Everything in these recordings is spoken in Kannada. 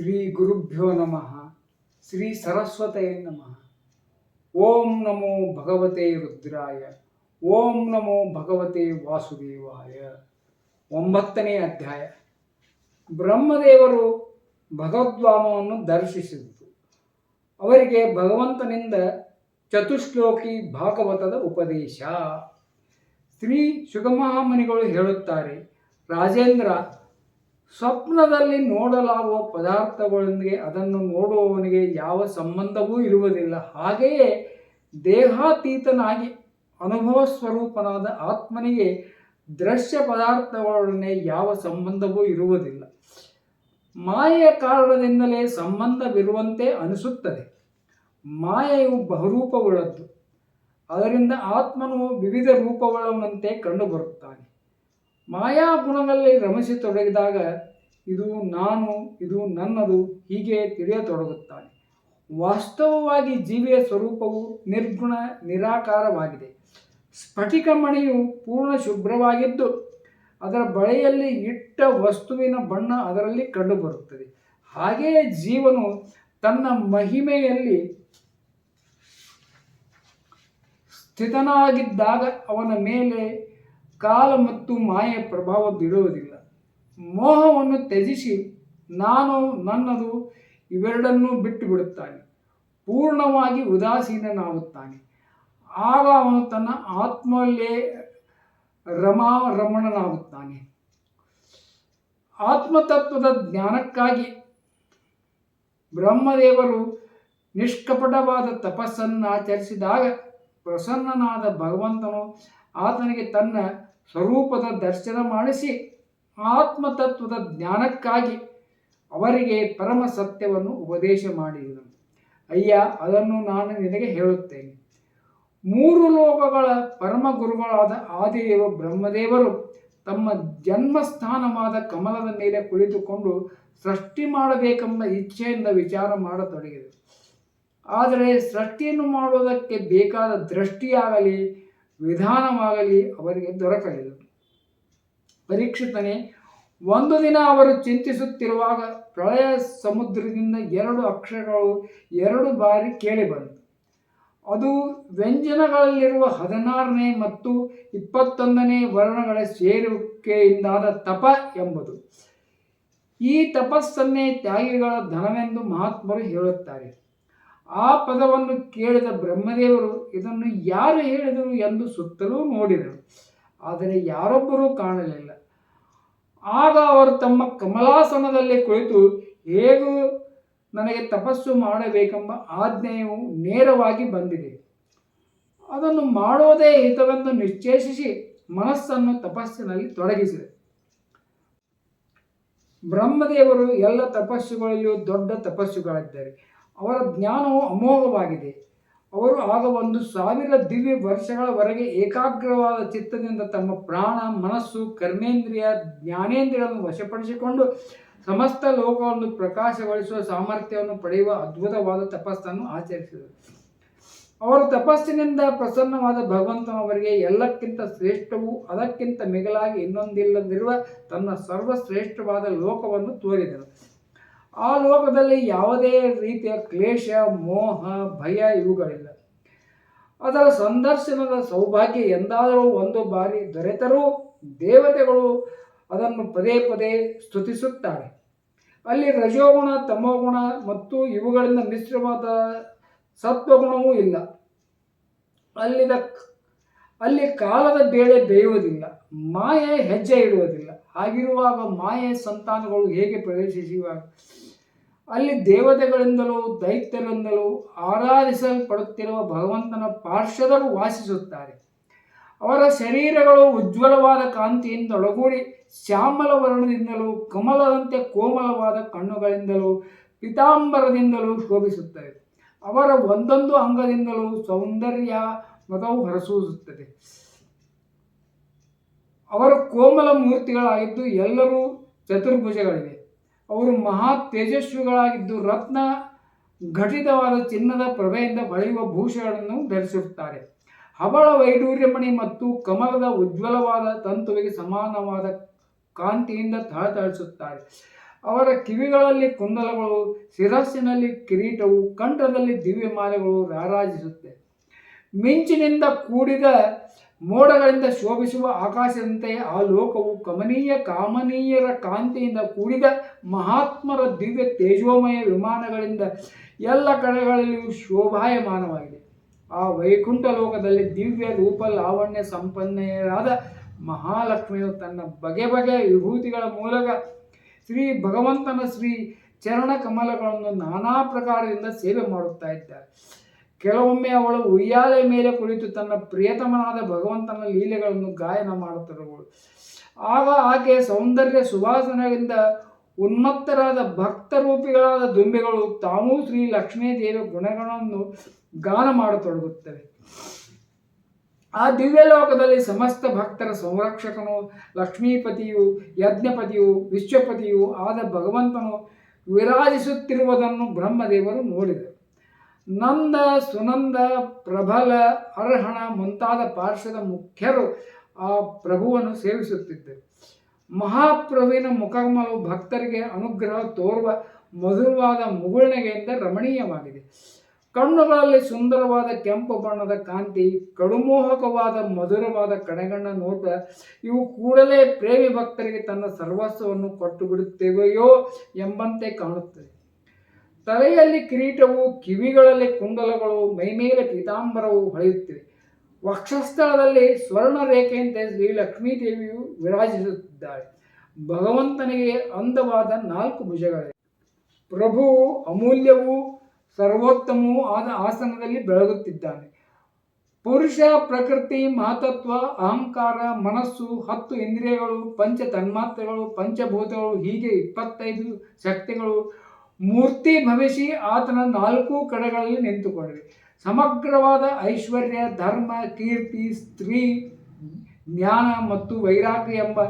ಶ್ರೀ ಗುರುಭ್ಯೋ ನಮಃ ಶ್ರೀ ಸರಸ್ವತಯೇ ನಮಃ. ಓಂ ನಮೋ ಭಗವತೆ ರುದ್ರಾಯ, ಓಂ ನಮೋ ಭಗವತೆ ವಾಸುದೇವಾಯ. ಒಂಬತ್ತನೇ ಅಧ್ಯಾಯ. ಬ್ರಹ್ಮದೇವರು ಭಗವದ್ವಾಮವನ್ನು ದರ್ಶಿಸಿದರು. ಅವರಿಗೆ ಭಗವಂತನಿಂದ ಚತುಶ್ಲೋಕಿ ಭಾಗವತದ ಉಪದೇಶ. ಶ್ರೀ ಸುಗಮಹಾಮನಿಗಳು ಹೇಳುತ್ತಾರೆ, ರಾಜೇಂದ್ರ ಸ್ವಪ್ನದಲ್ಲಿ ನೋಡಲಾಗುವ ಪದಾರ್ಥಗಳೊಂದಿಗೆ ಅದನ್ನು ನೋಡುವವನಿಗೆ ಯಾವ ಸಂಬಂಧವೂ ಇರುವುದಿಲ್ಲ. ಹಾಗೆಯೇ ದೇಹಾತೀತನಾಗಿ ಅನುಭವ ಸ್ವರೂಪನಾದ ಆತ್ಮನಿಗೆ ದೃಶ್ಯ ಪದಾರ್ಥಗಳೊಡನೆ ಯಾವ ಸಂಬಂಧವೂ ಇರುವುದಿಲ್ಲ. ಮಾಯೆಯ ಕಾರಣದಿಂದಲೇ ಸಂಬಂಧವಿರುವಂತೆ ಅನಿಸುತ್ತದೆ. ಮಾಯೆಯು ಬಹುರೂಪಗಳದ್ದು ಅದರಿಂದ ಆತ್ಮನು ವಿವಿಧ ರೂಪಗಳಂತೆ ಕಂಡುಬರುತ್ತಾನೆ ಮಾಯಾ ಗುಣಗಳಲ್ಲಿ ರಮಿಸತೊಡಗಿದಾಗ ಇದು ನಾನು, ಇದು ನನ್ನದು ಹೀಗೆ ತಿಳಿಯತೊಡಗುತ್ತಾನೆ. ವಾಸ್ತವವಾಗಿ ಜೀವಿಯ ಸ್ವರೂಪವು ನಿರ್ಗುಣ, ನಿರಾಕಾರವಾಗಿದೆ. ಸ್ಫಟಿಕ ಮಣಿಯು ಪೂರ್ಣ ಶುಭ್ರವಾಗಿದ್ದು, ಅದರ ಬಳೆಯಲ್ಲಿ ಇಟ್ಟ ವಸ್ತುವಿನ ಬಣ್ಣ ಅದರಲ್ಲಿ ಕಂಡುಬರುತ್ತದೆ. ಹಾಗೆಯೇ ಜೀವನು ತನ್ನ ಮಹಿಮೆಯಲ್ಲಿ ಸ್ಥಿತನಾಗಿದ್ದಾಗ ಅವನ ಮೇಲೆ ಕಾಲ ಮತ್ತು ಮಾಯೆ ಪ್ರಭಾವ ಬೀಳುವುದಿಲ್ಲ ಮೋಹವನ್ನು ತ್ಯಜಿಸಿ ನಾನು ನನ್ನದು ಇವೆರಡನ್ನೂ ಬಿಟ್ಟು ಬಿಡುತ್ತಾನೆ ಪೂರ್ಣವಾಗಿ ಉದಾಸೀನನಾಗುತ್ತಾನೆ. ಆಗ ಅವನು ತನ್ನ ಆತ್ಮಲ್ಲೇ ರಮಾ ರಮಣನಾಗುತ್ತಾನೆ. ಆತ್ಮತತ್ವದ ಜ್ಞಾನಕ್ಕಾಗಿ ಬ್ರಹ್ಮದೇವರು ನಿಷ್ಕಪಟವಾದ ತಪಸ್ಸನ್ನು ಆಚರಿಸಿದಾಗ ಪ್ರಸನ್ನನಾದ ಭಗವಂತನು ಆತನಿಗೆ ತನ್ನ ಸ್ವರೂಪದ ದರ್ಶನ ಮಾಡಿಸಿ ಆತ್ಮತತ್ವದ ಜ್ಞಾನಕ್ಕಾಗಿ ಅವರಿಗೆ ಪರಮ ಸತ್ಯವನ್ನು ಉಪದೇಶ ಮಾಡಿದನು ಅಯ್ಯ, ಅದನ್ನು ನಾನು ನಿನಗೆ ಹೇಳುತ್ತೇನೆ. ಮೂರು ಲೋಕಗಳ ಪರಮ ಗುರುಗಳಾದ ಆದಿದೇವ ಬ್ರಹ್ಮದೇವರು ತಮ್ಮ ಜನ್ಮಸ್ಥಾನವಾದ ಕಮಲದ ಮೇಲೆ ಕುಳಿತುಕೊಂಡು ಸೃಷ್ಟಿ ಮಾಡಬೇಕೆಂಬ ಇಚ್ಛೆಯಿಂದ ವಿಚಾರ ಮಾಡತೊಡಗಿದರು. ಆದರೆ ಸೃಷ್ಟಿಯನ್ನು ಮಾಡುವುದಕ್ಕೆ ಬೇಕಾದ ದೃಷ್ಟಿಯಾಗಲಿ ವಿಧಾನವಾಗಲಿ ಅವರಿಗೆ ದೊರಕಲಿಲ್ಲ. ಪರೀಕ್ಷಿತನೇ, ಒಂದು ದಿನ ಅವರು ಚಿಂತಿಸುತ್ತಿರುವಾಗ ಪ್ರಳಯ ಸಮುದ್ರದಿಂದ ಎರಡು ಅಕ್ಷರಗಳು ಎರಡು ಬಾರಿ ಕೇಳಿಬಂತು ಅದು ವ್ಯಂಜನಗಳಲ್ಲಿರುವ ಹದಿನಾರನೇ ಮತ್ತು ಇಪ್ಪತ್ತೊಂದನೇ ವರ್ಣಗಳ ಸೇರುವಿಕೆಯಿಂದಾದ ತಪ ಎಂಬುದು. ಈ ತಪಸ್ಸನ್ನೇ ತ್ಯಾಗಿಗಳ ಧನವೆಂದು ಮಹಾತ್ಮರು ಹೇಳುತ್ತಾರೆ. ಆ ಪದವನ್ನು ಕೇಳಿದ ಬ್ರಹ್ಮದೇವರು ಇದನ್ನು ಯಾರು ಹೇಳಿದರು ಎಂದು ಸುತ್ತಲೂ ನೋಡಿದರು. ಆದರೆ ಯಾರೊಬ್ಬರೂ ಕಾಣಲಿಲ್ಲ. ಆಗ ಅವರು ತಮ್ಮ ಕಮಲಾಸನದಲ್ಲಿ ಕುಳಿತು, ಹೇಗೂ ನನಗೆ ತಪಸ್ಸು ಮಾಡಬೇಕೆಂಬ ಆಜ್ಞೆಯು ನೇರವಾಗಿ ಬಂದಿದೆ. ಅದನ್ನು ಮಾಡೋದೇ ಹಿತವೆಂದು ನಿಶ್ಚೇಷಿಸಿ ಮನಸ್ಸನ್ನು ತಪಸ್ಸಿನಲ್ಲಿ ತೊಡಗಿಸಿದೆ. ಬ್ರಹ್ಮದೇವರು ಎಲ್ಲ ತಪಸ್ಸುಗಳಲ್ಲಿಯೂ ದೊಡ್ಡ ತಪಸ್ಸುಗಳಿದ್ದಾರೆ ಅವರ ಜ್ಞಾನವು ಅಮೋಘವಾಗಿದೆ. ಅವರು ಆಗ ಒಂದು ಸಾವಿರ ದಿವ್ಯ ವರ್ಷಗಳವರೆಗೆ ಏಕಾಗ್ರವಾದ ಚಿತ್ತದಿಂದ ತಮ್ಮ ಪ್ರಾಣ, ಮನಸ್ಸು, ಕರ್ಮೇಂದ್ರಿಯ ಜ್ಞಾನೇಂದ್ರಿಯನ್ನು ವಶಪಡಿಸಿಕೊಂಡು ಸಮಸ್ತ ಲೋಕವನ್ನು ಪ್ರಕಾಶಗೊಳಿಸುವ ಸಾಮರ್ಥ್ಯವನ್ನು ಪಡೆಯುವ ಅದ್ಭುತವಾದ ತಪಸ್ಸನ್ನು ಆಚರಿಸಿದರು. ಅವರ ತಪಸ್ಸಿನಿಂದ ಪ್ರಸನ್ನವಾದ ಭಗವಂತನವರಿಗೆ ಎಲ್ಲಕ್ಕಿಂತ ಶ್ರೇಷ್ಠವೂ ಅದಕ್ಕಿಂತ ಮಿಗಿಲಾಗಿ ಇನ್ನೊಂದಿಲ್ಲದಿರುವ ತನ್ನ ಸರ್ವಶ್ರೇಷ್ಠವಾದ ಲೋಕವನ್ನು ತೋರಿದನು. ಆ ಲೋಕದಲ್ಲಿ ಯಾವುದೇ ರೀತಿಯ ಕ್ಲೇಶ, ಮೋಹ, ಭಯ ಇವುಗಳಿಲ್ಲ. ಅದರ ಸಂದರ್ಶನದ ಸೌಭಾಗ್ಯ ಎಂದಾದರೂ ಒಂದು ಬಾರಿ ದೊರೆತರೂ ದೇವತೆಗಳು ಅದನ್ನು ಪದೇ ಪದೇ ಸ್ತುತಿಸುತ್ತಾರೆ. ಅಲ್ಲಿ ರಜೋಗುಣ, ತಮೋಗುಣ ಮತ್ತು ಇವುಗಳಿಂದ ಮಿಶ್ರವಾದ ಸತ್ವಗುಣವೂ ಇಲ್ಲ. ಅಲ್ಲಿದ ಅಲ್ಲಿ ಕಾಲದ ಬೇಳೆ ಬೇಯುವುದಿಲ್ಲ, ಮಾಯೆ ಹೆಜ್ಜೆ ಇಡುವುದಿಲ್ಲ. ಹಾಗಿರುವಾಗ ಮಾಯೆ ಸಂತಾನಗಳು ಹೇಗೆ ಪ್ರವೇಶಿಸುವ? ಅಲ್ಲಿ ದೇವತೆಗಳಿಂದಲೂ, ದೈತ್ಯರಿಂದಲೂ ಆರಾಧಿಸಲ್ಪಡುತ್ತಿರುವ ಭಗವಂತನ ಪಾರ್ಶ್ವದರು ವಾಸಿಸುತ್ತಾರೆ. ಅವರ ಶರೀರಗಳು ಉಜ್ವಲವಾದ ಕಾಂತಿಯಿಂದ ಒಳಗೂಡಿ ಶ್ಯಾಮಲ ವರ್ಣದಿಂದಲೂ, ಕಮಲದಂತೆ ಕೋಮಲವಾದ ಕಣ್ಣುಗಳಿಂದಲೂ, ಪಿತಾಂಬರದಿಂದಲೂ ಶೋಭಿಸುತ್ತವೆ. ಅವರ ಒಂದೊಂದು ಅಂಗದಿಂದಲೂ ಸೌಂದರ್ಯ ಮತವು ಹೊರಸೂಸುತ್ತದೆ ಅವರು ಕೋಮಲ ಮೂರ್ತಿಗಳಾಗಿದ್ದು ಎಲ್ಲರೂ ಚತುರ್ಭುಜಗಳಿವೆ. ಅವರು ಮಹಾ ತೇಜಸ್ವಿಗಳಾಗಿದ್ದು ರತ್ನ ಘಟಿತವಾದ ಚಿನ್ನದ ಪ್ರಭೆಯಿಂದ ಬಳಿಯುವ ಭೂಷಗಳನ್ನು ಧರಿಸುತ್ತಾರೆ ಹಬಳ ವೈಡೂರ್ಯಮಣಿ ಮತ್ತು ಕಮಲದ ಉಜ್ವಲವಾದ ತಂತುವಿಗೆ ಸಮಾನವಾದ ಕಾಂತಿಯಿಂದ ಥಳಥಳಿಸುತ್ತಾರೆ. ಅವರ ಕಿವಿಗಳಲ್ಲಿ ಕುಂದಲಗಳು, ಶಿರಸ್ಸಿನಲ್ಲಿ ಕಿರೀಟವು, ಕಂಠದಲ್ಲಿ ದಿವ್ಯಮಾಲೆಗಳು ರಾರಾಜಿಸುತ್ತೆ. ಮಿಂಚಿನಿಂದ ಕೂಡಿದ ಮೋಡಗಳಿಂದ ಶೋಭಿಸುವ ಆಕಾಶದಂತೆ ಆ ಲೋಕವು ಕಮನೀಯ ಕಾಮನೀಯರ ಕಾಂತಿಯಿಂದ ಕೂಡಿದ ಮಹಾತ್ಮರ ದಿವ್ಯ ತೇಜೋಮಯ ವಿಮಾನಗಳಿಂದ ಎಲ್ಲ ಕಡೆಗಳಲ್ಲಿಯೂ ಶೋಭಾಯಮಾನವಾಗಿದೆ. ಆ ವೈಕುಂಠ ಲೋಕದಲ್ಲಿ ದಿವ್ಯ ರೂಪ ಲಾವಣ್ಯ ಸಂಪನ್ನೆಯರಾದ ಮಹಾಲಕ್ಷ್ಮಿಯು ತನ್ನ ಬಗೆ ಬಗೆಯ ವಿಭೂತಿಗಳ ಮೂಲಕ ಶ್ರೀ ಭಗವಂತನ ಶ್ರೀ ಚರಣ ಕಮಲಗಳನ್ನು ನಾನಾ ಪ್ರಕಾರದಿಂದ ಸೇವೆ ಮಾಡುತ್ತಾ ಇದ್ದಾರೆ. ಕೆಲವೊಮ್ಮೆ ಅವಳು ಉಯ್ಯಾಲೆ ಮೇಲೆ ಕುಳಿತು ತನ್ನ ಪ್ರಿಯತಮನಾದ ಭಗವಂತನ ಲೀಲೆಗಳನ್ನು ಗಾಯನ ಮಾಡುತ್ತಿರುವಳು. ಆಗ ಆಕೆ ಸೌಂದರ್ಯ ಸುವಾಸನೆಯಿಂದ ಉನ್ಮತ್ತರಾದ ಭಕ್ತರೂಪಿಗಳಾದ ದುಂಬೆಗಳು ತಾವೂ ಶ್ರೀ ಲಕ್ಷ್ಮೀ ದೇವಿಯ ಗುಣಗಳನ್ನು ಗಾನ ಮಾಡತೊಡಗುತ್ತವೆ ಆ ದಿವ್ಯಲೋಕದಲ್ಲಿ ಸಮಸ್ತ ಭಕ್ತರ ಸಂರಕ್ಷಕನು, ಲಕ್ಷ್ಮೀಪತಿಯು, ಯಜ್ಞಪತಿಯು, ವಿಶ್ವಪತಿಯು ಆದ ಭಗವಂತನು ವಿರಾಜಿಸುತ್ತಿರುವುದನ್ನು ಬ್ರಹ್ಮದೇವರು ನೋಡಿದರು. ನಂದ ಸುನಂದ ಪ್ರಬಲ ಅರ್ಹಣ ಮುಂತಾದ ಪಾರ್ಶ್ವದ ಮುಖ್ಯರು ಆ ಪ್ರಭುವನ್ನು ಸೇವಿಸುತ್ತಿದ್ದರು. ಮಹಾಪ್ರಭುವಿನ ಮುಖಮಲು ಭಕ್ತರಿಗೆ ಅನುಗ್ರಹ ತೋರುವ ಮಧುರವಾದ ಮುಗುಳ್ನಗೆಯಿಂದ ರಮಣೀಯವಾಗಿದೆ. ಕಣ್ಣುಗಳಲ್ಲಿ ಸುಂದರವಾದ ಕೆಂಪು ಬಣ್ಣದ ಕಾಂತಿ, ಕಡುಮೋಹಕವಾದ ಮಧುರವಾದ ಕಡೆಗಣ್ಣ ನೋಟ, ಇವು ಕೂಡಲೇ ಪ್ರೇಮಿ ಭಕ್ತರಿಗೆ ತನ್ನ ಸರ್ವಸ್ವವನ್ನು ಕೊಟ್ಟು ಬಿಡುತ್ತೇವೆಯೋ ಎಂಬಂತೆ ಕಾಣುತ್ತದೆ. ತಲೆಯಲ್ಲಿ ಕಿರೀಟವು, ಕಿವಿಗಳಲ್ಲಿ ಕುಂಡಲಗಳು ಮೈಮೇಲೆ ಪೀತಾಂಬರವು ಹೊಳೆಯುತ್ತಿವೆ. ವಕ್ಷಸ್ಥಳದಲ್ಲಿ ಸ್ವರ್ಣ ರೇಖೆಯಂತೆ ಶ್ರೀ ಲಕ್ಷ್ಮೀದೇವಿಯು ವಿರಾಜಿಸುತ್ತಿದ್ದಾಳೆ. ಭಗವಂತನಿಗೆ ಅಂದವಾದ ನಾಲ್ಕು ಭುಜಗಳಿವೆ. ಪ್ರಭುವು ಅಮೂಲ್ಯವೂ, ಸರ್ವೋತ್ತಮವೂ ಆದ ಆಸನದಲ್ಲಿ ಬೆಳಗುತ್ತಿದ್ದಾನೆ. ಪುರುಷ, ಪ್ರಕೃತಿ ಮಹತತ್ವ ಅಹಂಕಾರ, ಮನಸ್ಸು, ಹತ್ತು ಇಂದ್ರಿಯಗಳು ಪಂಚ ತನ್ಮಾತ್ರೆಗಳು ಪಂಚಭೂತಗಳು, ಹೀಗೆ ಇಪ್ಪತ್ತೈದು ಶಕ್ತಿಗಳು ಮೂರ್ತಿ ಭವಿಸಿ ಆತನ ನಾಲ್ಕು ಕಡೆಗಳಲ್ಲಿ ನಿಂತುಕೊಂಡಿವೆ ಸಮಗ್ರವಾದ ಐಶ್ವರ್ಯ, ಧರ್ಮ, ಕೀರ್ತಿ, ಸ್ತ್ರೀ, ಜ್ಞಾನ ಮತ್ತು ವೈರಾಗ್ಯ ಎಂಬ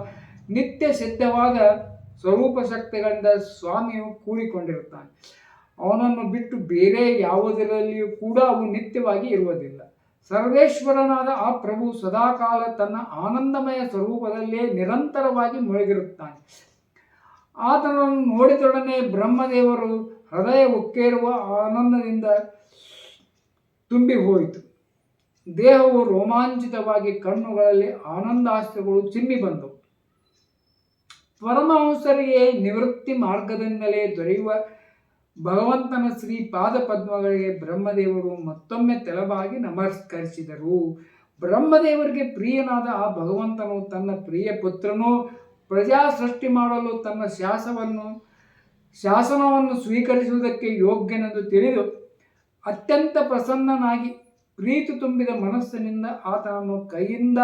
ನಿತ್ಯ ಸಿದ್ಧವಾದ ಸ್ವರೂಪ ಶಕ್ತಿಗಳಿಂದ ಸ್ವಾಮಿಯು ಕೂಡಿಕೊಂಡಿರುತ್ತಾನೆ. ಅವನನ್ನು ಬಿಟ್ಟು ಬೇರೆ ಯಾವುದರಲ್ಲಿಯೂ ಕೂಡ ಅವು ನಿತ್ಯವಾಗಿ ಇರುವುದಿಲ್ಲ. ಸರ್ವೇಶ್ವರನಾದ ಆ ಪ್ರಭು ಸದಾಕಾಲ ತನ್ನ ಆನಂದಮಯ ಸ್ವರೂಪದಲ್ಲೇ ನಿರಂತರವಾಗಿ ಮುಳುಗಿರುತ್ತಾನೆ. ಆತನನ್ನು ನೋಡಿದೊಡನೆ ಬ್ರಹ್ಮದೇವರು ಹೃದಯ ಉಕ್ಕೇರುವ ಆನಂದದಿಂದ ತುಂಬಿ ಹೋಯಿತು ದೇಹವು ರೋಮಾಂಚಿತವಾಗಿ ಕಣ್ಣುಗಳಲ್ಲಿ ಆನಂದಾಸ್ತ್ರಗಳು ಚಿಮ್ಮಿ ಬಂದವು. ಪರಮಹಂಸರಿಗೆ ನಿವೃತ್ತಿ ಮಾರ್ಗದಿಂದಲೇ ದೊರೆಯುವ ಭಗವಂತನ ಶ್ರೀ ಪಾದ ಪದ್ಮಗಳಿಗೆ ಬ್ರಹ್ಮದೇವರು ಮತ್ತೊಮ್ಮೆ ತೆಲವಾಗಿ ನಮಸ್ಕರಿಸಿದರು. ಬ್ರಹ್ಮದೇವರಿಗೆ ಪ್ರಿಯನಾದ ಆ ಭಗವಂತನು ತನ್ನ ಪ್ರಿಯ ಪುತ್ರನು ಪ್ರಜಾ ಸೃಷ್ಟಿ ಮಾಡಲು ತನ್ನ ಶಾಸವನ್ನು, ಶಾಸನವನ್ನು ಸ್ವೀಕರಿಸುವುದಕ್ಕೆ ಯೋಗ್ಯನೆಂದು ತಿಳಿದು ಅತ್ಯಂತ ಪ್ರಸನ್ನನಾಗಿ ಪ್ರೀತಿ ತುಂಬಿದ ಮನಸ್ಸಿನಿಂದ ಆತನನ್ನು ಕೈಯಿಂದ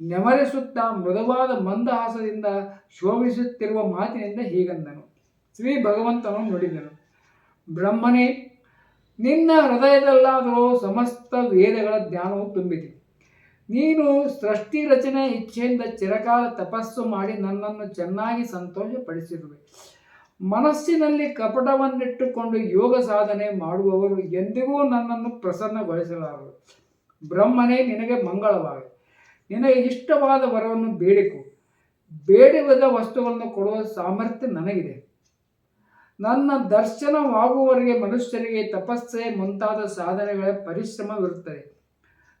ನೆಮರಿಸುತ್ತಾ ಮೃದುವಾದ ಮಂದಹಾಸದಿಂದ ಶೋಭಿಸುತ್ತಿರುವ ಮಾತಿನಿಂದ ಹೀಗಂದನು. ಶ್ರೀ ಭಗವಂತನು ನುಡಿದನು, ಬ್ರಹ್ಮನೇ, ನಿನ್ನ ಹೃದಯದಲ್ಲಾದರೂ ಸಮಸ್ತ ವೇದಗಳ ಜ್ಞಾನವು ತುಂಬಿದೆ. ನೀನು ಸೃಷ್ಟಿ ರಚನೆ ಇಚ್ಛೆಯಿಂದ ಚಿರಕಾಲ ತಪಸ್ಸು ಮಾಡಿ ನನ್ನನ್ನು ಚೆನ್ನಾಗಿ ಸಂತೋಷಪಡಿಸಿರುವೆ. ಮನಸ್ಸಿನಲ್ಲಿ ಕಪಟವನ್ನಿಟ್ಟುಕೊಂಡು ಯೋಗ ಸಾಧನೆ ಮಾಡುವವರು ಎಂದಿಗೂ ನನ್ನನ್ನು ಪ್ರಸನ್ನಗೊಳಿಸಲಾರರು. ಬ್ರಹ್ಮನೇ, ನಿನಗೆ ಮಂಗಳವಾಗಲಿ. ನಿನಗೆ ಇಷ್ಟವಾದ ವರವನ್ನು ಬೇಡಿಕು. ಬೇಡಿದ ವಸ್ತುಗಳನ್ನು ಕೊಡುವ ಸಾಮರ್ಥ್ಯ ನನಗಿದೆ. ನನ್ನ ದರ್ಶನವಾಗುವವರೆಗೆ ಮನುಷ್ಯರಿಗೆ ತಪಸ್ಸೆ ಮುಂತಾದ ಸಾಧನೆಗಳ ಪರಿಶ್ರಮವಿರುತ್ತದೆ.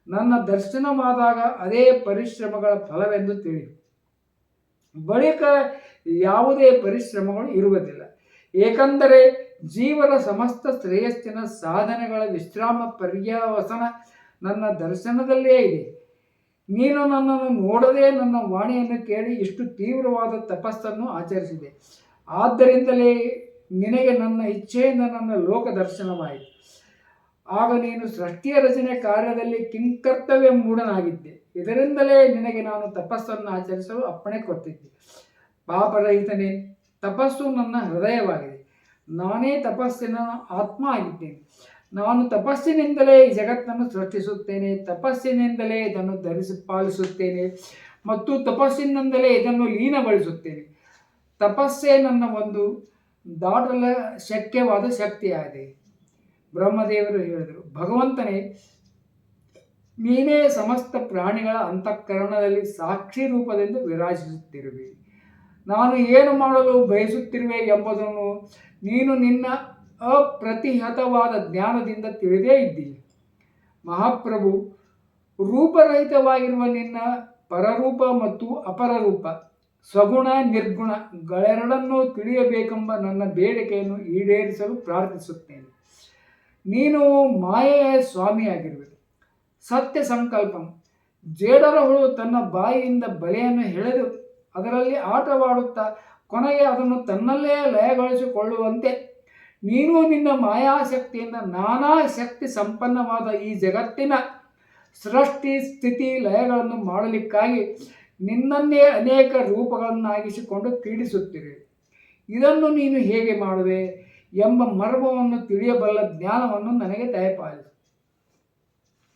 ನನ್ನ ದರ್ಶನವಾದಾಗ ಅದೇ ಪರಿಶ್ರಮಗಳ ಫಲವೆಂದು ತಿಳಿ ಬಳಿಕ ಯಾವುದೇ ಪರಿಶ್ರಮಗಳು ಇರುವುದಿಲ್ಲ. ಏಕೆಂದರೆ ಜೀವನ ಸಮಸ್ತ ಶ್ರೇಯಸ್ಸಿನ ಸಾಧನೆಗಳ ವಿಶ್ರಾಮ ಪರ್ಯಾವಸನ ನನ್ನ ದರ್ಶನದಲ್ಲೇ ಇದೆ. ನೀನು ನನ್ನನ್ನು ನೋಡದೆ ನನ್ನ ವಾಣಿಯನ್ನು ಕೇಳಿ ಇಷ್ಟು ತೀವ್ರವಾದ ತಪಸ್ಸನ್ನು ಆಚರಿಸಿದೆ. ಆದ್ದರಿಂದಲೇ ನಿನಗೆ ನನ್ನ ಇಚ್ಛೆಯಿಂದ ನನ್ನ ಲೋಕ ದರ್ಶನವಾಯಿತು. ಆಗ ನೀನು ಸೃಷ್ಟಿಯ ರಚನೆ ಕಾರ್ಯದಲ್ಲಿ ಕಿಂಕರ್ತವ್ಯ ಮೂಢನಾಗಿದ್ದೆ. ಇದರಿಂದಲೇ ನಿನಗೆ ನಾನು ತಪಸ್ಸನ್ನು ಆಚರಿಸಲು ಅಪ್ಪಣೆ ಕೊಟ್ಟಿದ್ದೆ. ಪಾಪರಹಿತನೇ, ತಪಸ್ಸು ನನ್ನ ಹೃದಯವಾಗಿದೆ. ನಾನೇ ತಪಸ್ಸಿನ ಆತ್ಮ ಆಗಿದ್ದೇನೆ. ನಾನು ತಪಸ್ಸಿನಿಂದಲೇ ಈ ಜಗತ್ತನ್ನು ಸೃಷ್ಟಿಸುತ್ತೇನೆ. ತಪಸ್ಸಿನಿಂದಲೇ ಇದನ್ನು ಧರಿಸಿ ಪಾಲಿಸುತ್ತೇನೆ ಮತ್ತು ತಪಸ್ಸಿನಿಂದಲೇ ಇದನ್ನು ಲೀನಗೊಳಿಸುತ್ತೇನೆ. ತಪಸ್ಸೇ ನನ್ನ ಒಂದು ದಾಟಲ ಶಕ್ಯವಾದ ಶಕ್ತಿಯಾಗಿದೆ. ಬ್ರಹ್ಮದೇವರು ಹೇಳಿದರು, ಭಗವಂತನೇ, ನೀನೇ ಸಮಸ್ತ ಪ್ರಾಣಿಗಳ ಅಂತಃಕರಣದಲ್ಲಿ ಸಾಕ್ಷಿ ರೂಪದಿಂದ ವಿರಾಜಿಸುತ್ತಿರುವೆ. ನಾನು ಏನು ಮಾಡಲು ಬಯಸುತ್ತಿರುವೆ ಎಂಬುದನ್ನು ನೀನು ನಿನ್ನ ಅಪ್ರತಿಹತವಾದ ಜ್ಞಾನದಿಂದ ತಿಳಿದೇ ಇದ್ದೀನಿ ಮಹಾಪ್ರಭು, ರೂಪರಹಿತವಾಗಿರುವ ನಿನ್ನ ಪರರೂಪ ಮತ್ತು ಅಪರರೂಪ ಸ್ವಗುಣ ನಿರ್ಗುಣಗಳೆರಡನ್ನೂ ತಿಳಿಯಬೇಕೆಂಬ ನನ್ನ ಬೇಡಿಕೆಯನ್ನು ಈಡೇರಿಸಲು ಪ್ರಾರ್ಥಿಸುತ್ತೇನೆ. ನೀನು ಮಾಯೆಯ ಸ್ವಾಮಿಯಾಗಿರುವೆ. ಸತ್ಯ ಸಂಕಲ್ಪಂ. ಜೇಡರ ಹುಳು ತನ್ನ ಬಾಯಿಯಿಂದ ಬಲೆಯನ್ನು ಎಳೆದು ಅದರಲ್ಲಿ ಆಟವಾಡುತ್ತಾ ಕೊನೆಗೆ ಅದನ್ನು ತನ್ನಲ್ಲೇ ಲಯಗೊಳಿಸಿಕೊಳ್ಳುವಂತೆ. ನೀನು ನಿನ್ನ ಮಾಯಾಶಕ್ತಿಯಿಂದ ನಾನಾ ಶಕ್ತಿ ಸಂಪನ್ನವಾದ ಈ ಜಗತ್ತಿನ ಸೃಷ್ಟಿ, ಸ್ಥಿತಿ, ಲಯಗಳನ್ನು ಮಾಡಲಿಕ್ಕಾಗಿ ನಿನ್ನನ್ನೇ ಅನೇಕ ರೂಪಗಳನ್ನಾಗಿಸಿಕೊಂಡು ಕ್ರೀಡಿಸುತ್ತಿರುವೆ ಇದನ್ನು ನೀನು ಹೇಗೆ ಮಾಡುವೆ? ಎಂಬ ಮರ್ಮವನ್ನು ತಿಳಿಯಬಲ್ಲ ಜ್ಞಾನವನ್ನು ನನಗೆ ದಯಪಾಲಿಸು.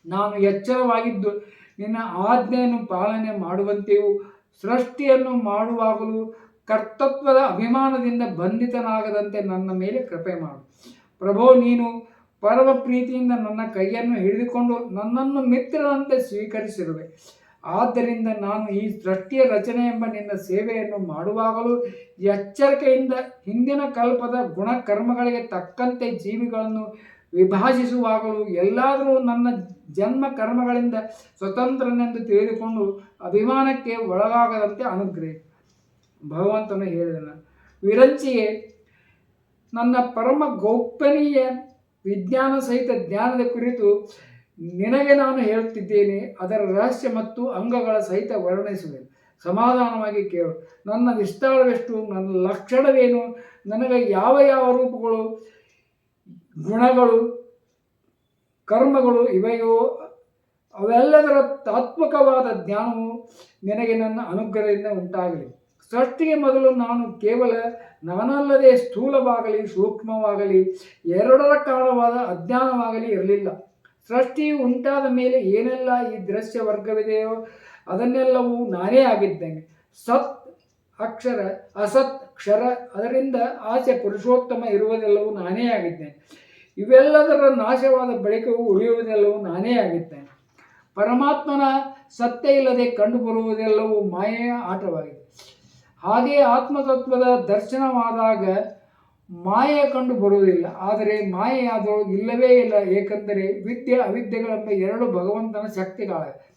ನಾನು ಎಚ್ಚರವಾಗಿದ್ದು ನಿನ್ನ ಆಜ್ಞೆಯನ್ನು ಪಾಲನೆ ಮಾಡುವಂತೆಯೂ ಸೃಷ್ಟಿಯನ್ನು ಮಾಡುವಾಗಲೂ ಕರ್ತತ್ವದ ಅಭಿಮಾನದಿಂದ ಬಂಧಿತನಾಗದಂತೆ ನನ್ನ ಮೇಲೆ ಕೃಪೆ ಮಾಡು. ಪ್ರಭೋ, ನೀನು ಪರಮ ಪ್ರೀತಿಯಿಂದ ನನ್ನ ಕೈಯನ್ನು ಹಿಡಿದುಕೊಂಡು ನನ್ನನ್ನು ಮಿತ್ರನಂತೆ ಸ್ವೀಕರಿಸಿರುವೆ. ಆದ್ದರಿಂದ ನಾನು ಈ ಸೃಷ್ಟಿಯ ರಚನೆ ಎಂಬ ನಿನ್ನ ಸೇವೆಯನ್ನು ಮಾಡುವಾಗಲೂ ಎಚ್ಚರಿಕೆಯಿಂದ ಹಿಂದಿನ ಕಲ್ಪದ ಗುಣಕರ್ಮಗಳಿಗೆ ತಕ್ಕಂತೆ ಜೀವಿಗಳನ್ನು ವಿಭಾಜಿಸುವಾಗಲೂ ಎಲ್ಲಾದರೂ ನನ್ನ ಜನ್ಮ ಕರ್ಮಗಳಿಂದ ಸ್ವತಂತ್ರನೆಂದು ತಿಳಿದುಕೊಂಡು ಅಭಿಮಾನಕ್ಕೆ ಒಳಗಾಗದಂತೆ ಅನುಗ್ರಹ. ಭಗವಂತನು ಹೇಳಿದನ, ವಿರಂಚಿಯೇ, ನನ್ನ ಪರಮ ಗೌಪ್ಯನೀಯ ವಿಜ್ಞಾನ ಸಹಿತ ಜ್ಞಾನದ ಕುರಿತು ನಿನಗೆ ನಾನು ಹೇಳುತ್ತಿದ್ದೇನೆ ಅದರ ರಹಸ್ಯ ಮತ್ತು ಅಂಗಗಳ ಸಹಿತ ವರ್ಣಿಸುವೆ. ಸಮಾಧಾನವಾಗಿ ಕೇಳು. ನನ್ನ ವಿಸ್ತಾರವೆಷ್ಟು ನನ್ನ ಲಕ್ಷಣವೇನು? ನನಗೆ ಯಾವ ಯಾವ ರೂಪಗಳು, ಗುಣಗಳು, ಕರ್ಮಗಳು ಇವೆಯೋ? ಅವೆಲ್ಲದರ ತಾತ್ಮಕವಾದ ಜ್ಞಾನವು ನಿನಗೆ ನನ್ನ ಅನುಗ್ರಹದಿಂದ ಉಂಟಾಗಲಿ. ಸೃಷ್ಟಿಗೆ ಮೊದಲು ನಾನು ಕೇವಲ ನಾನಲ್ಲದೆ ಸ್ಥೂಲವಾಗಲಿ, ಸೂಕ್ಷ್ಮವಾಗಲಿ, ಎರಡರ ಕಾರಣವಾದ ಅಜ್ಞಾನವಾಗಲಿ ಇರಲಿಲ್ಲ. ಸೃಷ್ಟಿಯು ಉಂಟಾದ ಮೇಲೆ ಏನೆಲ್ಲ ಈ ದೃಶ್ಯ ವರ್ಗವಿದೆಯೋ ಅದನ್ನೆಲ್ಲವೂ ನಾನೇ ಆಗಿದ್ದೇನೆ. ಸತ್ ಅಕ್ಷರ, ಅಸತ್ ಕ್ಷರ, ಅದರಿಂದ ಆಚೆ ಪುರುಷೋತ್ತಮ ಇರುವುದೆಲ್ಲವೂ ನಾನೇ ಆಗಿದ್ದೇನೆ. ಇವೆಲ್ಲದರ ನಾಶವಾದ ಬಳಿಕವೂ ಉಳಿಯುವುದೆಲ್ಲವೂ ನಾನೇ ಆಗಿದ್ದೇನೆ. ಪರಮಾತ್ಮನ ಸತ್ಯ ಇಲ್ಲದೆ ಕಂಡುಬರುವುದೆಲ್ಲವೂ ಮಾಯೆಯ ಆಟವಾಗಿದೆ. ಹಾಗೆಯೇ ಆತ್ಮತತ್ವದ ದರ್ಶನವಾದಾಗ ಮಾಯೆ ಕಂಡು ಬರುವುದಿಲ್ಲ. ಆದರೆ ಮಾಯೆಯಾದರೂ ಇಲ್ಲವೇ ಇಲ್ಲ. ಏಕೆಂದರೆ ವಿದ್ಯೆ ಅವಿದ್ಯೆಗಳೆಂಬ ಎರಡು ಭಗವಂತನ ಶಕ್ತಿಗಳಾಗಿವೆ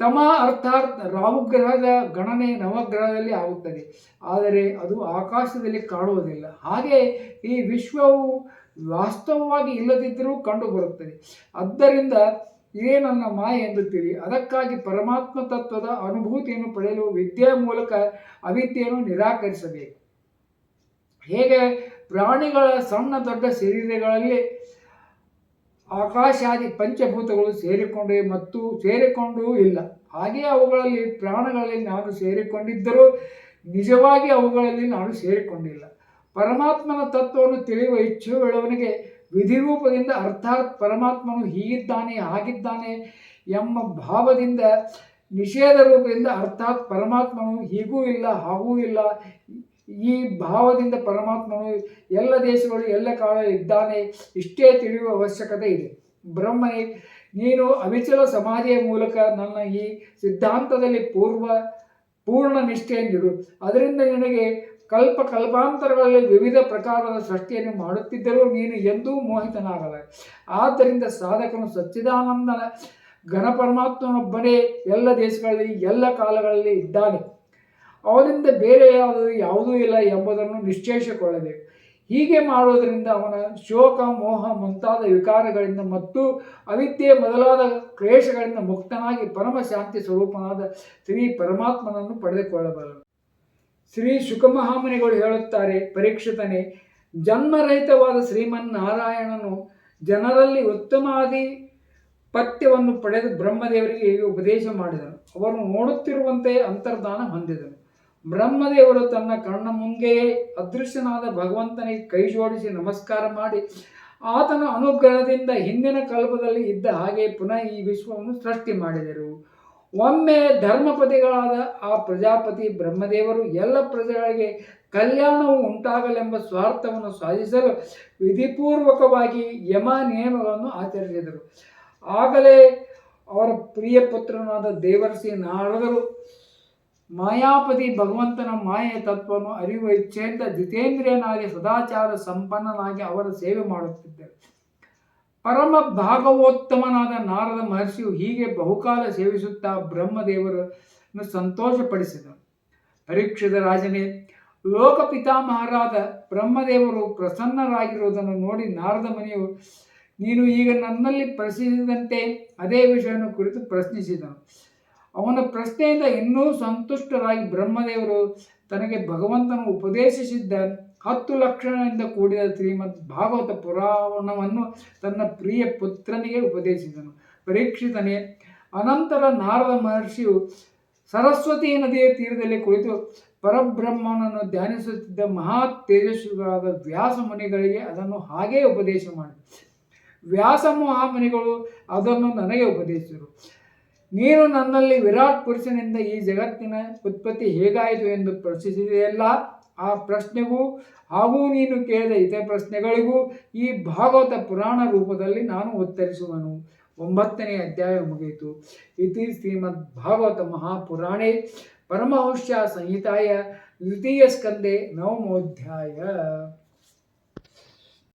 ತಮ ಅರ್ಥಾತ್ ರಾಹುಗ್ರಹದ ಗಣನೆ ನವಗ್ರಹದಲ್ಲಿ ಆಗುತ್ತದೆ. ಆದರೆ ಅದು ಆಕಾಶದಲ್ಲಿ ಕಾಣುವುದಿಲ್ಲ ಹಾಗೆ ಈ ವಿಶ್ವವು ವಾಸ್ತವವಾಗಿ ಇಲ್ಲದಿದ್ದರೂ ಕಂಡುಬರುತ್ತದೆ ಆದ್ದರಿಂದ ಇದೇ ನನ್ನ ಮಾಯೆ ಎಂದು ತಿಳಿ ಅದಕ್ಕಾಗಿ ಪರಮಾತ್ಮ ತತ್ವದ ಅನುಭೂತಿಯನ್ನು ಪಡೆಯಲು ವಿದ್ಯೆಯ ಮೂಲಕ ಅವಿದ್ಯೆಯನ್ನು ನಿರಾಕರಿಸಬೇಕು. ಹೇಗೆ ಪ್ರಾಣಿಗಳ ಸಣ್ಣ ದೊಡ್ಡ ಶರೀರಗಳಲ್ಲಿ ಆಕಾಶಾದಿ ಪಂಚಭೂತಗಳು ಸೇರಿಕೊಂಡೆ ಮತ್ತು ಸೇರಿಕೊಂಡೂ ಇಲ್ಲ. ಹಾಗೆಯೇ ಅವುಗಳಲ್ಲಿ ಪ್ರಾಣಗಳಲ್ಲಿ ನಾನು ಸೇರಿಕೊಂಡಿದ್ದರೂ ನಿಜವಾಗಿ ಅವುಗಳಲ್ಲಿ ನಾನು ಸೇರಿಕೊಂಡಿಲ್ಲ. ಪರಮಾತ್ಮನ ತತ್ವವನ್ನು ತಿಳಿಯುವ ಇಚ್ಛೆ ಇಚ್ಛೆಯುಳ್ಳವನಿಗೆ ವಿಧಿರೂಪದಿಂದ ಅರ್ಥಾತ್ ಪರಮಾತ್ಮನು ಹೀಗಿದ್ದಾನೆ, ಹಾಗಿದ್ದಾನೆ ಎಂಬ ಭಾವದಿಂದ, ನಿಷೇಧ ರೂಪದಿಂದ ಅರ್ಥಾತ್ ಪರಮಾತ್ಮನು ಹೀಗೂ ಇಲ್ಲ, ಹಾಗೂ ಇಲ್ಲ ಈ ಭಾವದಿಂದ ಪರಮಾತ್ಮನು ಎಲ್ಲ ದೇಶಗಳು, ಎಲ್ಲ ಕಾಲ ಇದ್ದಾನೆ, ಇಷ್ಟೇ ತಿಳಿಯುವ ಅವಶ್ಯಕತೆ ಇದೆ. ಬ್ರಹ್ಮನೇ, ನೀನು ಅವಿಚಲ ಸಮಾಧಿಯ ಮೂಲಕ ನನ್ನ ಈ ಸಿದ್ಧಾಂತದಲ್ಲಿ ಪೂರ್ವ, ಪೂರ್ಣ ನಿಷ್ಠೆಯನ್ನಿಡು ಅದರಿಂದ ನಿನಗೆ ಕಲ್ಪ, ಕಲ್ಪಾಂತರಗಳಲ್ಲಿ ವಿವಿಧ ಪ್ರಕಾರದ ಸೃಷ್ಟಿಯನ್ನು ಮಾಡುತ್ತಿದ್ದರೂ ನೀನು ಎಂದೂ ಮೋಹಿತನಾಗಲ್ಲ. ಆದ್ದರಿಂದ ಸಾಧಕನು ಸಚ್ಚಿದಾನಂದನ ಘನ ಪರಮಾತ್ಮನೊಬ್ಬನೇ ಎಲ್ಲ ದೇಶಗಳಲ್ಲಿ, ಎಲ್ಲ ಕಾಲಗಳಲ್ಲಿ ಇದ್ದಾನೆ. ಅವನಿಂದ ಬೇರೆ ಯಾವುದು, ಯಾವುದೂ ಇಲ್ಲ ಎಂಬುದನ್ನು ನಿಶ್ಚಯಿಸಿಕೊಳ್ಳಬೇಕು ಹೀಗೆ ಮಾಡುವುದರಿಂದ ಅವನ ಶೋಕ, ಮೋಹ ಮುಂತಾದ ವಿಕಾರಗಳಿಂದ ಮತ್ತು ಅವಿದ್ಯೆ ಮೊದಲಾದ ಕ್ಲೇಷಗಳಿಂದ ಮುಕ್ತನಾಗಿ ಪರಮ ಶಾಂತಿ ಸ್ವರೂಪನಾದ ಶ್ರೀ ಪರಮಾತ್ಮನನ್ನು ಪಡೆದುಕೊಳ್ಳಬಲ್ಲನು. ಶ್ರೀ ಶುಕಮಹಾಮನಿಗಳು ಹೇಳುತ್ತಾರೆ, ಪರೀಕ್ಷಿತನೇ, ಜನ್ಮರಹಿತವಾದ ಶ್ರೀಮನ್ನಾರಾಯಣನು ಜನರಲ್ಲಿ ಉತ್ತಮಾದಿ ಪಥ್ಯವನ್ನು ಪಡೆದು ಬ್ರಹ್ಮದೇವರಿಗೆ ಉಪದೇಶ ಮಾಡಿದನು? ಅವನು ನೋಡುತ್ತಿರುವಂತೆ ಅಂತರ್ಧಾನ ಹೊಂದಿದನು. ಬ್ರಹ್ಮದೇವರು ತನ್ನ ಕಣ್ಣ ಮುಂದೆಯೇ ಅದೃಶ್ಯನಾದ ಭಗವಂತನಿಗೆ ಕೈ ಜೋಡಿಸಿ ನಮಸ್ಕಾರ ಮಾಡಿ, ಆತನ ಅನುಗ್ರಹದಿಂದ ಹಿಂದಿನ ಕಲ್ಪದಲ್ಲಿ ಇದ್ದ ಹಾಗೆ ಪುನಃ ಈ ವಿಶ್ವವನ್ನು ಸೃಷ್ಟಿ ಮಾಡಿದರು. ಒಮ್ಮೆ ಧರ್ಮಪತಿಗಳಾದ ಆ ಪ್ರಜಾಪತಿ ಬ್ರಹ್ಮದೇವರು ಎಲ್ಲ ಪ್ರಜೆಗಳಿಗೆ ಕಲ್ಯಾಣವು ಉಂಟಾಗಲೆಂಬ ಸ್ವಾರ್ಥವನ್ನು ಸಾಧಿಸಲು ವಿಧಿಪೂರ್ವಕವಾಗಿ ಯಮ ನಿಯಮಗಳನ್ನು ಆಚರಿಸಿದರು. ಆಗಲೇ ಅವರ ಪ್ರಿಯ ಪುತ್ರನಾದ ದೇವರ್ಷಿ ನಾರದರು ಮಾಯಾಪತಿ ಭಗವಂತನ ಮಾಯೆಯ ತತ್ವವನ್ನು ಅರಿಯುವ ಇಚ್ಛೆಯಿಂದ ಜಿತೇಂದ್ರಿಯನಾಗಿ ಸದಾಚಾರ ಸಂಪನ್ನನಾಗಿ ಅವರ ಸೇವೆ ಮಾಡುತ್ತಿದ್ದರು. ಪರಮ ಭಾಗವೋತ್ತಮನಾದ ನಾರದ ಮಹರ್ಷಿಯು ಹೀಗೆ ಬಹುಕಾಲ ಸೇವಿಸುತ್ತಾ ಬ್ರಹ್ಮದೇವರನ್ನು ಸಂತೋಷಪಡಿಸಿದನು. ಪರೀಕ್ಷಿತ ರಾಜನೇ, ಲೋಕ ಪಿತಾಮಹರಾದ ಬ್ರಹ್ಮದೇವರು ಪ್ರಸನ್ನರಾಗಿರುವುದನ್ನು ನೋಡಿ ನಾರದ ಮುನಿಯು, ನೀನು ಈಗ ನನ್ನಲ್ಲಿ ಪ್ರಶ್ನಿಸಿದಂತೆ ಅದೇ ವಿಷಯವನ್ನು ಕುರಿತು ಪ್ರಶ್ನಿಸಿದನು. ಅವನ ಪ್ರಶ್ನೆಯಿಂದ ಇನ್ನೂ ಸಂತುಷ್ಟರಾಗಿ ಬ್ರಹ್ಮದೇವರು ತನಗೆ ಭಗವಂತನು ಉಪದೇಶಿಸಿದ್ದ ಹತ್ತು ಲಕ್ಷಣದಿಂದ ಕೂಡಿದ ಶ್ರೀಮದ್ ಭಾಗವತ ಪುರಾಣವನ್ನು ತನ್ನ ಪ್ರಿಯ ಪುತ್ರನಿಗೆ ಉಪದೇಶಿಸಿದನು. ಪರೀಕ್ಷಿತನೇ, ಅನಂತರ ನಾರದ ಮಹರ್ಷಿಯು ಸರಸ್ವತಿ ನದಿಯ ತೀರದಲ್ಲಿ ಕುಳಿತು ಪರಬ್ರಹ್ಮನನ್ನು ಧ್ಯಾನಿಸುತ್ತಿದ್ದ ಮಹಾ ತೇಜಸ್ವಿಗಳಾದ ವ್ಯಾಸ ಮುನಿಗಳಿಗೆ ಅದನ್ನು ಹಾಗೇ ಉಪದೇಶ ಮಾಡಿ ವ್ಯಾಸ ಮಹಾಮುನಿಗಳು ಅದನ್ನು ನನಗೆ ಉಪದೇಶಿಸಿದರು. ನೀನು ನನ್ನಲ್ಲಿ ವಿರಾಟ್ ಪುರುಷನಿಂದ ಈ ಜಗತ್ತಿನ ಉತ್ಪತ್ತಿ ಹೇಗಾಯಿತು ಎಂದು ಪ್ರಶ್ನಿಸಿದೆಯಲ್ಲ? ಆ ಪ್ರಶ್ನೆಗೂ, ಹಾಗೂ ನೀನು ಕೇಳಿದ ಇತರ ಪ್ರಶ್ನೆಗಳಿಗೂ ಈ ಭಾಗವತ ಪುರಾಣ ರೂಪದಲ್ಲಿ ನಾನು ಉತ್ತರಿಸುವನು. ಒಂಬತ್ತನೇ ಅಧ್ಯಾಯ ಮುಗಿಯಿತು. ಇತಿ ಶ್ರೀಮದ್ ಭಾಗವತ ಮಹಾಪುರಾಣೆ, ಪರಮಹಂಸ್ಯ ಸಂಹಿತಾಯ ದ್ವಿತೀಯ ಸ್ಕಂದೆ, ನವಮೋಧ್ಯಾಯ.